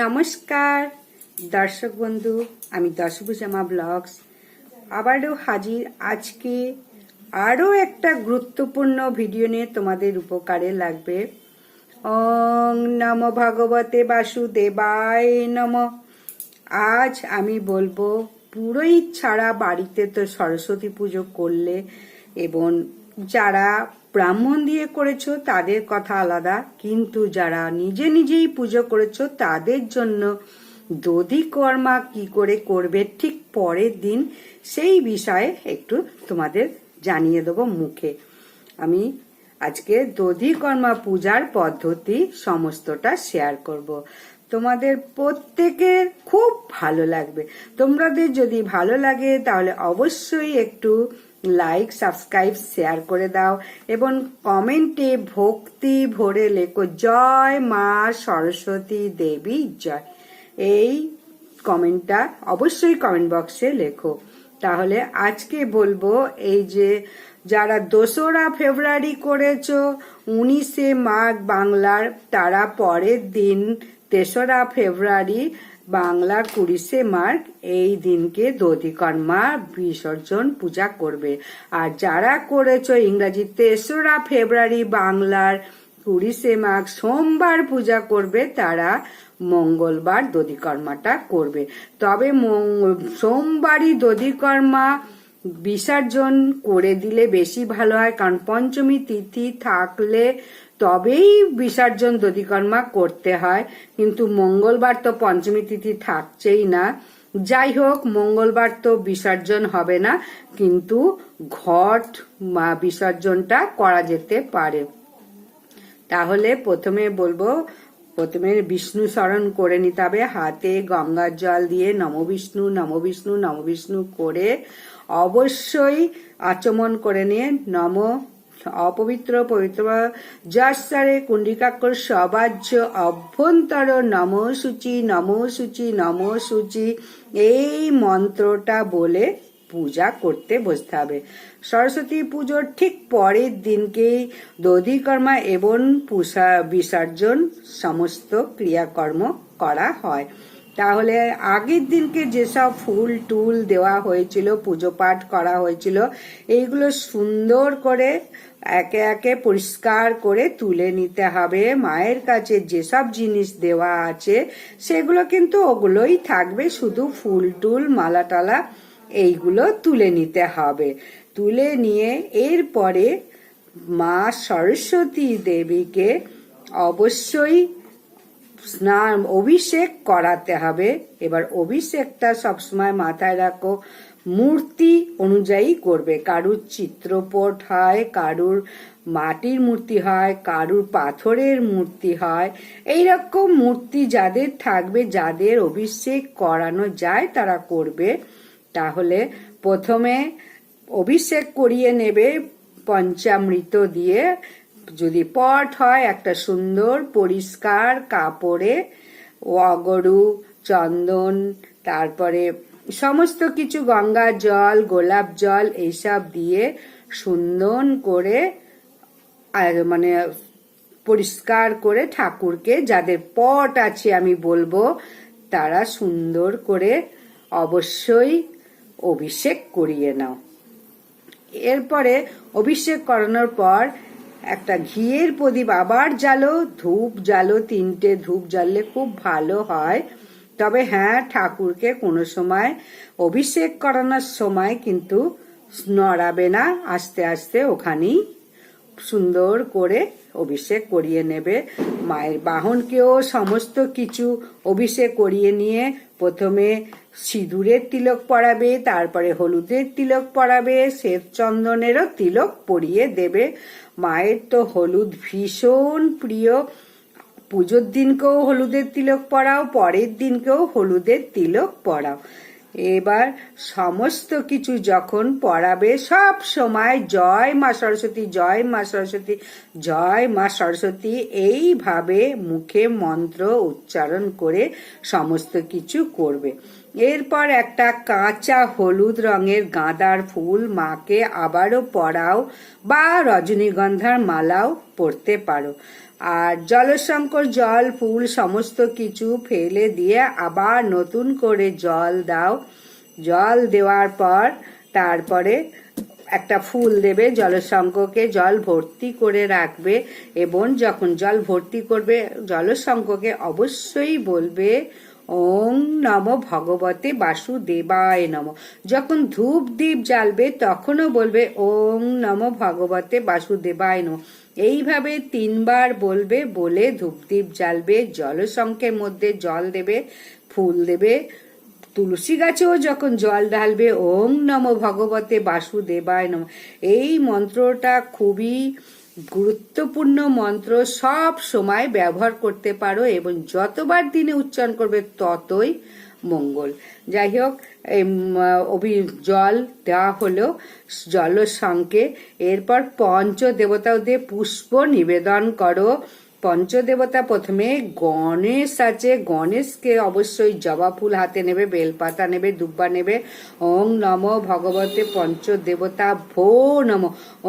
নমস্কার। দর্শক বন্ধু, আমি দশভুজামা ব্লগস। আবারও হাজির আজকে আরও একটা গুরুত্বপূর্ণ ভিডিও নিয়ে তোমাদের উপকারে লাগবে। ওং নম ভগবতে বাসুদেবায় নম। আজ আমি বলব, পুরোহিত ছাড়া বাড়িতে তো সরস্বতী পুজো করলে এবং যারা ব্রাহ্মণ দিয়ে করেছ, তাদের কথা আলাদা। কিন্তু যারা নিজে নিজেই পুজো করেছ, তাদের জন্য দধি কর্মা কি করে করবে ঠিক পরের দিন, সেই বিষয়ে একটু তোমাদের জানিয়ে দেবো মুখে। আমি আজকে দধিকর্মা পূজার পদ্ধতি সমস্তটা শেয়ার করব। তোমাদের প্রত্যেকের খুব ভালো লাগবে। তোমাদের যদি ভালো লাগে, তাহলে অবশ্যই একটু লাইক সাবস্ক্রাইব শেয়ার করে দাও এবং কমেন্টে ভক্তি ভরে লেখো, জয় মা সরস্বতী দেবী, জয়। এই কমেন্টটা অবশ্যই কমেন্ট বক্সে লেখো। তাহলে আজকে বলব এই যে যারা দোসরা ফেব্রুয়ারি করেছ, উনিশে মাঘ বাংলার, তারা পরের দিন তেসরা ফেব্রুয়ারি বাংলা কুড়িশে মার্চ এই দিনকে দধিকর্মা বিসর্জন পূজা করবে। আর যারা করেছ ইংরাজি তেসরা ফেব্রুয়ারি বাংলার কুড়িশে মাঘ সোমবার পূজা করবে, তারা মঙ্গলবার দধিকর্মাটা করবে। তবে সোমবারই দধিকর্মা বিসর্জন করে দিলে বেশি ভালো হয়, কারণ পঞ্চমী তিথি থাকলে তবেই বিসর্জন দধিকর্মা করতে হয়। কিন্তু মঙ্গলবার তো পঞ্চমী তিথি থাকছেই না। যাই হোক, মঙ্গলবার তো বিসর্জন হবে না, কিন্তু ঘট বিসর্জনটা করা যেতে পারে। তাহলে প্রথমে বলব, প্রথমে বিষ্ণু স্মরণ করে নিতে হবে হাতে, গঙ্গার জল দিয়ে নমবিষ্ণু নমবিষ্ণু নমবিষ্ণু করে অবশ্যই আচমন করে নিয়ে নম অপবিত্র, পবিত্র যশারে কুণ্ডিকাক্ষর সবাজ্য অভ্যন্তর নম সূচি নম সূচি নম সূচি এই মন্ত্রটা বলে পূজা করতে বসতে হবে। সরস্বতী পুজোর ঠিক পরের দিনকেই দধিকর্মা এবং পূষা, বিসর্জন সমস্ত ক্রিয়াকর্ম করা হয়। তাহলে আগের দিনকে যেসব ফুল, টুল দেওয়া হয়েছিল পুজো পাঠ করা হয়েছিল, এইগুলো সুন্দর করে একে একে পরিষ্কার করে তুলে নিতে হবে। মায়ের কাছে যেসব জিনিস দেওয়া আছে, সেগুলো কিন্তু ওগুলোই থাকবে। শুধু ফুল টুল, মালা টালা, এইগুলো তুলে নিতে হবে। তুলে নিয়ে এরপরে মা সরস্বতী দেবীকে অবশ্যই স্নান, অভিষেক করাতে হবে। এবার অভিষেকটা সবসময় মাথায় রাখো। মূর্তি অনুযায়ী করবে। কারুর চিত্রপট হয়, কারুর মাটির মূর্তি হয়, কারুর পাথরের মূর্তি হয়। এইরকম মূর্তি যাদের থাকবে, যাদের অভিষেক করানো যায়, তারা করবে। তাহলে প্রথমে অভিষেক করিয়ে নেবে পঞ্চামৃত দিয়ে। যদি পট হয়, একটা সুন্দর পরিষ্কার কাপড়ে, অগরু, চন্দন, তারপরে সমস্ত কিছু গঙ্গা জল, গোলাপ জল এইসব দিয়ে সুন্দর করে মানে পরিষ্কার করে ঠাকুরকে যাদের পট আছে আমি বলব, তারা সুন্দর করে অবশ্যই অভিষেক করিয়ে নাও। এরপরে অভিষেক করানোর পর একটা ঘিয়ের প্রদীপ আবার জ্বালো, ধূপ জ্বালো, তিনটে ধূপ জ্বাললে খুব ভালো হয়। তবে হ্যাঁ ঠাকুরকে কোনো সময় অভিষেক করানোর সময় কিন্তু নড়াবে না, আস্তে আস্তে ওখানেই সুন্দর করে অভিষেক করিয়ে নেবে। মায়ের বাহনকেও সমস্ত কিছু অভিষেক করিয়ে নিয়ে প্রথমে সিঁদুরের তিলক পরাবে, তারপরে হলুদের তিলক পরাবে, শ্বেত চন্দনেরও তিলক পরিয়ে দেবে। মায়ের তো হলুদ ভীষণ প্রিয়। পুজোর দিনকেও হলুদের তিলক পরাও, পরের দিনকেও হলুদের তিলক পরাও। এবার সমস্ত কিছু যখন পড়াবে সব সময় জয় মা সরস্বতী, জয় মা সরস্বতী, জয় মা সরস্বতী, এইভাবে মুখে মন্ত্র উচ্চারণ করে সমস্ত কিছু করবে। এরপর একটা কাঁচা হলুদ রঙের গাঁদার ফুল মাকে আবারও পরাও বা রজনীগন্ধার মালাও পরতে পারো। আর জলশঙ্কর জল, ফুল, সমস্ত কিছু ফেলে দিয়ে আবার নতুন করে জল দাও। জল দেওয়ার পর তারপরে একটা ফুল দেবে জলশঙ্ককে জল ভর্তি করে রাখবে এবং যখন জল ভর্তি করবে জলশঙ্ককে অবশ্যই বলবে ওং নম ভগবতে বাসুদেবায় নম। যখন ধূপ দীপ জ্বালবে, তখনও বলবে ওং নম ভগবতে বাসুদেবায় নম। এইভাবে তিনবার বলবে, বলে ধূপদীপ জ্বালবে জলশঙ্কের মধ্যে জল দেবে, ফুল দেবে, তুলসী গাছেও যখন জল ঢালবে ওং নম ভগবতে বাসুদেবায় নম। এই মন্ত্রটা খুবই গুরুত্বপূর্ণ মন্ত্র সব সময় ব্যবহার করতে পারো এবং যতবার দিনে উচ্চারণ করবে ততই মঙ্গল। যাই হোক অভি, জল দেওয়া হলো, জল সঙ্গে এরপর পঞ্চ দেবতাদের পুষ্প নিবেদন করো। পঞ্চদেবতা প্রথমে গণেশ আছে। গণেশকে অবশ্যই জবা ফুল হাতে নেবে, বেলপাতা নেবে, দুব্বা নেবে। ওং নম ভগবতে পঞ্চদেবতা ভো নম।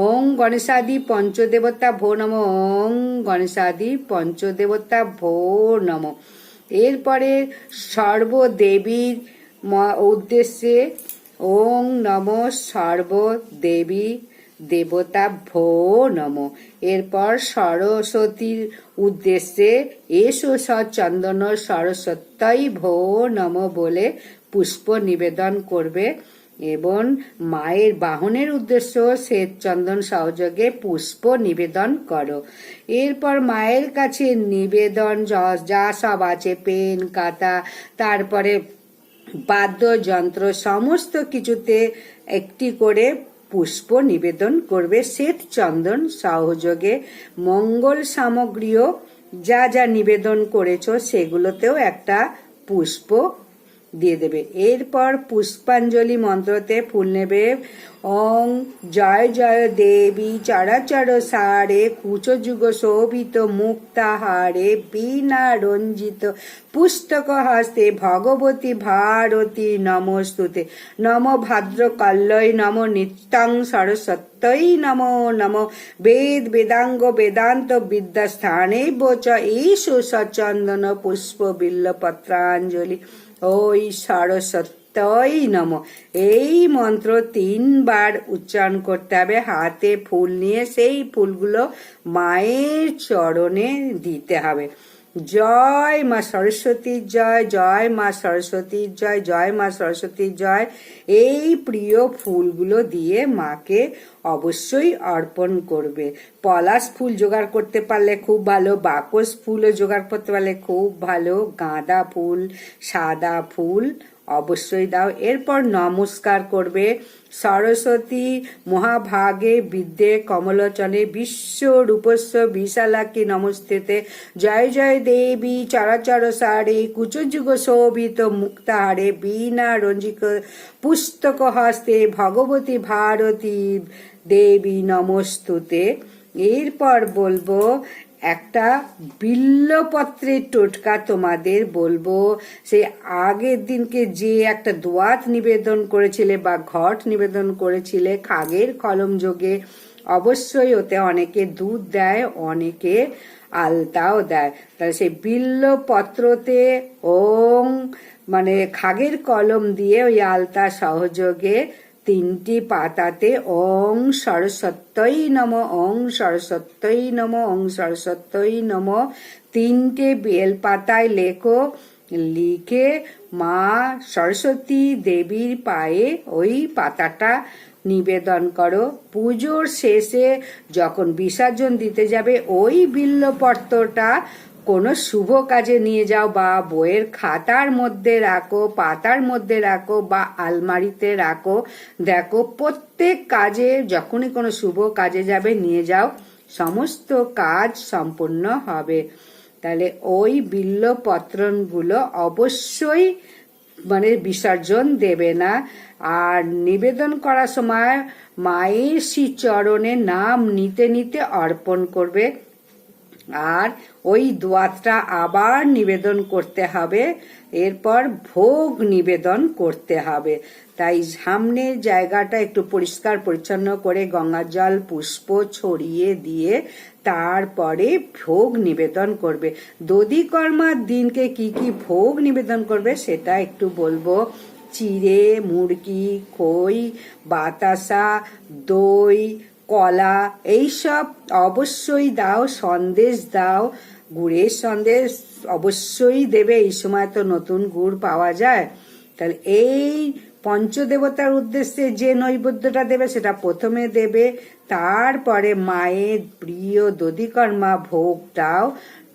ওং গণেশাদি পঞ্চদেবতা ভো নম। ওং গণেশাদি পঞ্চদেবতা ভো নম। এরপরে সর্বদেবীর উদ্দেশ্যে ওং নম সর্বদেবী দেবতা ভো নম। এরপর সরস্বতীর উদ্দেশ্যে এসো সচন্দন সরস্বতী ভো নম বলে পুষ্প নিবেদন করবে এবং মায়ের বাহনের উদ্দেশ্য শ্বেত চন্দন সহযোগে পুষ্প নিবেদন করো। এরপর মায়ের কাছে নিবেদন যা সব আছে, পেন কাতা তারপরে বাদ্যযন্ত্র, সমস্ত কিছুতে একটি করে পুষ্প নিবেদন করবে শ্বেত চন্দন সহযোগে মঙ্গল সামগ্রীও যা যা নিবেদন করেছ সেগুলোতেও একটা পুষ্প দিয়ে দেবে। এরপর পুষ্পাঞ্জলি মন্ত্রতে ফুল নেবে। ওং জয় জয় দেবী চরাচর সারে কুচযুগ শোভিত মুক্তাহারে বীণা রঞ্জিত পুস্তক হস্তে ভগবতী ভারতী নমস্তুতে। নম ভাদ্র কল্লয় নম নিত্যাং সরস্বত্যই নম নম। বেদ বেদাঙ্গ বেদান্ত বিদ্যাস্থানে বোচ ঈশু সচন্দন পুষ্প বিল্ল পত্রাঞ্জলি ওই সরস্বত্যই নম। এই মন্ত্র তিনবার উচ্চারণ করতে হবে। হাতে ফুল নিয়ে সেই ফুলগুলো মায়ের চরণে দিতে হবে। জয় মা সরস্বতীর জয় জয় মা সরস্বতীর জয় জয় মা সরস্বতীর জয়। এই প্রিয় ফুলগুলো দিয়ে মাকে অবশ্যই অর্পণ করবে। পলাশ ফুল জোগাড় করতে পারলে খুব ভালো, বাকস ফুলও জোগাড় করতে পারলে খুব ভালো, গাঁদা ফুল, সাদা ফুল অবশ্যই দাও। এরপর নমস্কার করবে সরস্বতী মহাভাগে বিদ্যে কমলোচনে বিশ্ব রূপস্ব বিশালাকি নমস্তেতে। জয় জয় দেবী, চরাচর সারে, কুচযুগ শোভিত মুক্তাহারে, বীণা রঞ্জিক পুস্তক হস্তে ভগবতী ভারতী দেবী নমস্তুতে। এরপর বলব একটা বিল্লপত্রের টোটকা তোমাদের বলব। সেই আগের দিনকে যে একটা দোয়াত নিবেদন করেছিলে বা ঘট নিবেদন করেছিলে খাগের কলম যোগে, অবশ্যই ওতে অনেকে দুধ দেয়, অনেকে আলতাও দেয়। তাহলে সেই বিল্লপত্রতে ওং মানে খাগের কলম দিয়ে ওই আলতা সহযোগে তিনটি পাতাতে ওং সরস্বত্যই নম, ওং সরস্বত্যই নম, ওং সরস্বত্যই নম। তিনটে বেল পাতায় লেখো, লিখে মা সরস্বতী দেবীর পায়ে ওই পাতাটা নিবেদন করো। পুজোর শেষে যখন বিসর্জন দিতে যাবে, ওই বিল্লপত্রটা কোনো শুভ কাজে নিয়ে যাও বা বইয়ের খাতার মধ্যে রাখো, পাতার মধ্যে রাখো বা আলমারিতে রাখো। দেখো, প্রত্যেক কাজে যখনই কোনো শুভ কাজে যাবে, নিয়ে যাও। সমস্ত কাজ সম্পূর্ণ হবে। তাহলে ওই বিল্লপত্রগুলো অবশ্যই মানে বিসর্জন দেবে না। আর নিবেদন করার সময় মায়ের শ্রী চরণে নাম নিতে নিতে অর্পণ করবে। আর ওই দোয়াতটা আবার নিবেদন করতে হবে। এরপর ভোগ নিবেদন করতে হবে। তাই সামনের জায়গাটা একটু পরিষ্কার পরিচ্ছন্ন করে গঙ্গা জল, পুষ্প ছড়িয়ে দিয়ে তারপরে ভোগ নিবেদন করবে। দধিকর্মার দিনকে কি কি ভোগ নিবেদন করবে সেটা একটু বলব। চিড়ে, মুরগি, খই, বাতাসা, দই কলা, এইসব অবশ্যই দাও, সন্দেশ দাও, গুড়ের সন্দেশ অবশ্যই দেবে। এই সময় তো নতুন গুড় পাওয়া যায়। তাহলে এই পঞ্চদেবতার উদ্দেশ্যে যে নৈবেদ্যটা দেবে, সেটা প্রথমে দেবে। তারপরে মায়ের প্রিয় দধিকর্মা ভোগ দাও।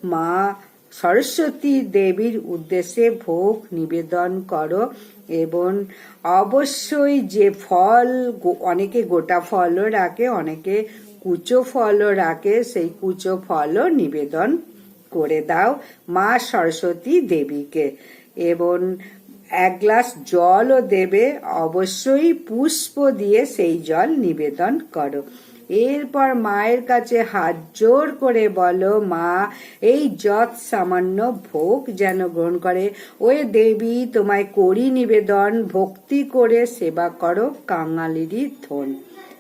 মা সরস্বতী দেবীর উদ্দেশ্যে ভোগ নিবেদন করো। এবং অবশ্যই যে ফল অনেকে গোটা ফলও রাখে, অনেকে কুচো ফলও রাখে, সেই কুচো ফলও নিবেদন করে দাও মা সরস্বতী দেবীকে। এবং এক গ্লাস জলও দেবে, অবশ্যই পুষ্প দিয়ে সেই জল নিবেদন করো। এরপর মায়ের কাছে হাত জোর করে বলো, মা, এই যৎ সামান্য ভোগ যেন গ্রহণ করে। ওই দেবী, তোমায় করি নিবেদন, ভক্তি করে সেবা করো কাঙালিরই ধন।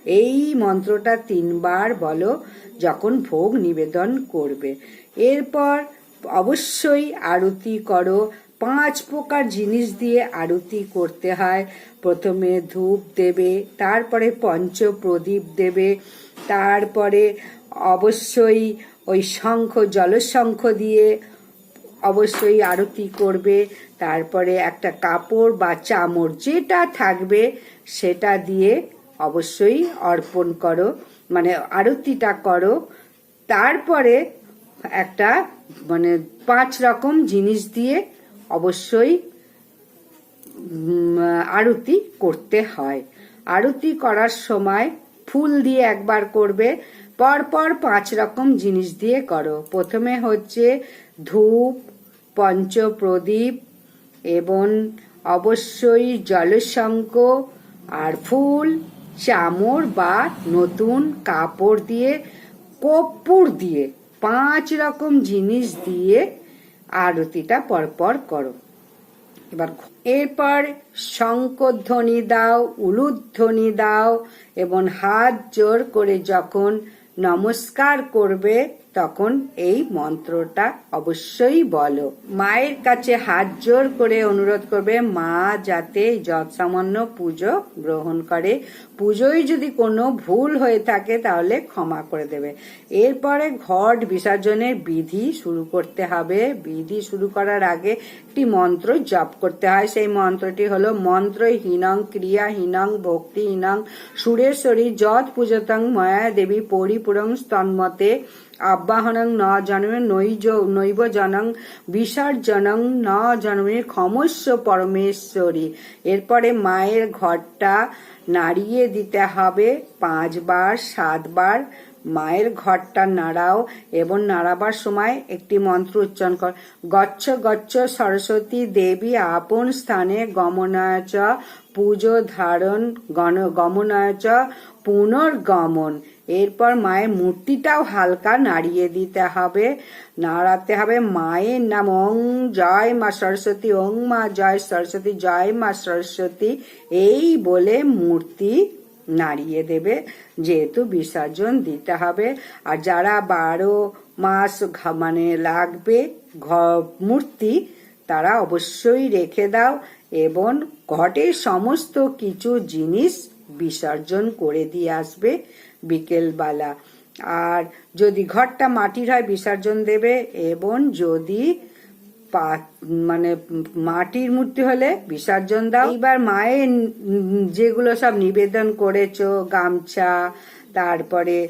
এই মন্ত্রটা তিনবার বলো, যখন ভোগ নিবেদন করবে। এরপর অবশ্যই আরতি করো পাঁচ প্রকার জিনিস দিয়ে আরতি করতে হয়। প্রথমে ধূপ দেবে, তারপরে পঞ্চ প্রদীপ দেবে, তারপরে অবশ্যই ওই শঙ্খ, জলশঙ্খ দিয়ে অবশ্যই আরতি করবে। তারপরে একটা কাপড় বা চামড় যেটা থাকবে, সেটা দিয়ে অবশ্যই অর্পণ করো মানে আরতিটা করো। তারপরে একটা মানে পাঁচ রকম জিনিস দিয়ে অবশ্যই আরতি করতে হয়। আরতি করার সময় ফুল দিয়ে একবার করবে, পরপর পাঁচ রকম জিনিস দিয়ে করো। প্রথমে হচ্ছে ধূপ, পঞ্চপ্রদীপ এবং অবশ্যই জলশঙ্ক আর ফুল চামড় বা নতুন কাপড় দিয়ে, কর্পূর দিয়ে, পাঁচ রকম জিনিস দিয়ে আরতিটা পরপর করো। এবার এরপর শঙ্কধ্বনি দাও, উলুধ্বনি দাও এবং হাত জোর করে যখন নমস্কার করবে তখন এই মন্ত্রটা অবশ্যই বলো। মায়ের কাছে হাত জোর করে অনুরোধ করবে, মা যাতে যৎসামান্য পুজো গ্রহণ করে। পুজোয় যদি কোনো ভুল হয়ে থাকে তাহলে ক্ষমা করে দেবে। এরপরে ঘট বিসর্জনের বিধি শুরু করতে হবে। বিধি শুরু করার আগে একটি মন্ত্র জপ করতে হয়। সেই মন্ত্রটি হলো, মন্ত্র হীনং ক্রিয়া হীনং ভক্তি হীনং সুরেশ্বরী যৎ পূজতং ময়া দেবী পরিপূরং স্তন্মতে আবাহনং ন জন্মে নৈজ, নৈব জনং বিসর্জনং ন জন্মে ক্ষমস্য পরমেশ্বরী। এরপরে মায়ের ঘরটা নাড়িয়ে দিতে হবে পাঁচবার, সাতবার। মায়ের ঘরটা নাড়াও এবং নাড়াবার সময় একটি মন্ত্র উচ্চারণ কর। গচ্ছ গচ্ছ, সরস্বতী দেবী, আপন স্থানে গমনায় চ, পুজো ধারণ, গণ, গমনায় চ, পুনর্গমন। এরপর মায়ের মূর্তিটাও হালকা নাড়িয়ে দিতে হবে। নাড়াতে হবে মায়ের নাম। ওং জয় মা সরস্বতী, ওং মা জয় সরস্বতী, জয় মা সরস্বতী। এই বলে মূর্তি নাড়িয়ে দেবে। যেহেতু বিসর্জন দিতে হবে। আর যারা বারো মাস মানে লাগবে মূর্তি, তারা অবশ্যই রেখে দাও। এবং ঘটের সমস্ত কিছু জিনিস বিসর্জন করে দিয়ে আসবে বিকেলবেলা। আর যদি ঘরটা মাটির হয়, বিসর্জন দেবে এবং যদি মানে মাটির মূর্তি হলে বিসর্জন দাও। এবার মায়ের যেগুলো সব নিবেদন করেছ, গামছা, তারপরে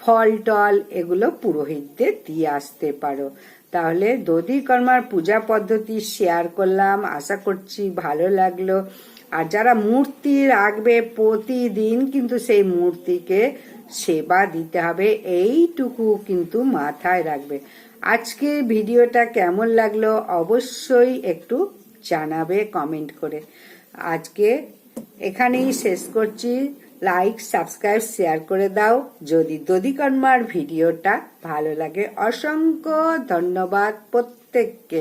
ফল টল, এগুলো পুরোহিতদের দিয়ে আসতে পারো। তাহলে দধিকর্মার পূজা পদ্ধতি শেয়ার করলাম। আশা করছি ভালো লাগল। আর যারা মূর্তি রাখবে প্রতিদিন কিন্তু সেই মূর্তিকে সেবা দিতে হবে। এইটুকু কিন্তু মাথায় রাখবে। আজকে ভিডিওটা কেমন লাগল অবশ্যই একটু জানাবে কমেন্ট করে। আজকে এখানেই শেষ করছি। লাইক সাবস্ক্রাইব শেয়ার করে দাও। যদি দধিকর্মার ভিডিওটা ভালো লাগে অসংখ্য ধন্যবাদ প্রত্যেককে।